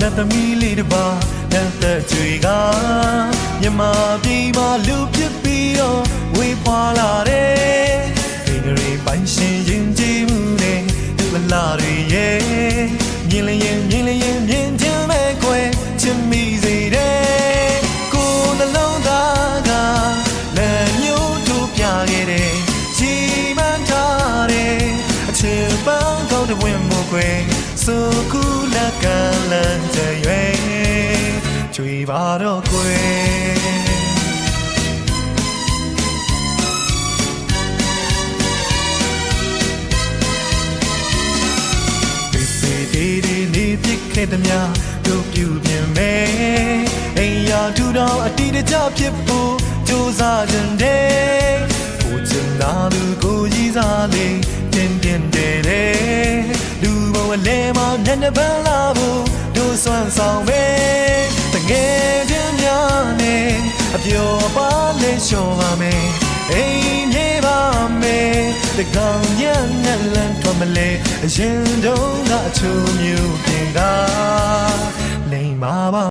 လက်သမီးလေးတစ်ပါးလက်သက်ကြွေကမြမပြေးမှလူဖြစ်ပြီးတော့ဝေးဖွာလာတယ်ဒီကလေးပိုင်ရှင်ရင်ကြည်မှုနဲ့ဒီမလာတွေရဲ့မြင်လျင်မြင်လျင်မြင်ချင်မဲ့ခွဲချင်မိစေတယ်ကိုယ်နှလုံးသားကလည်းမျိုးတို့ပြခဲ့တယ်ချီမှန်းထားတယ်အချစ်ပန်းကောင်းတဲ့ဝင်မှုခွဲဆိုကူလက်ကလန်ကြရွယ် ကြွေပါတော့ခွဲဒီစီဒီဒီနေပြစ်ခဲ့သည်များတို့ပြုပြင်မယ်အိမ်ယာထူတော်အတိတကျဖြစ်ဖို့ကြိုးစားကြတဲ့ကိုချင်သာသူကိုကြီးစားလေးတင်းတင်းတဲ့တဲ့လူဘဝလဲမှာမျက်နှာပန်းလာဖို့တို့စွမ်းဆောင် ပျော်ပါလေလျှော်ပါမယ်အိမ်မြေပါမယ်တကောင်ညံ့ညံ့လန်းထွက်မလဲအရင်တုန်းကအချိုးမျိုးပြင်ကလိမ်ပါပါ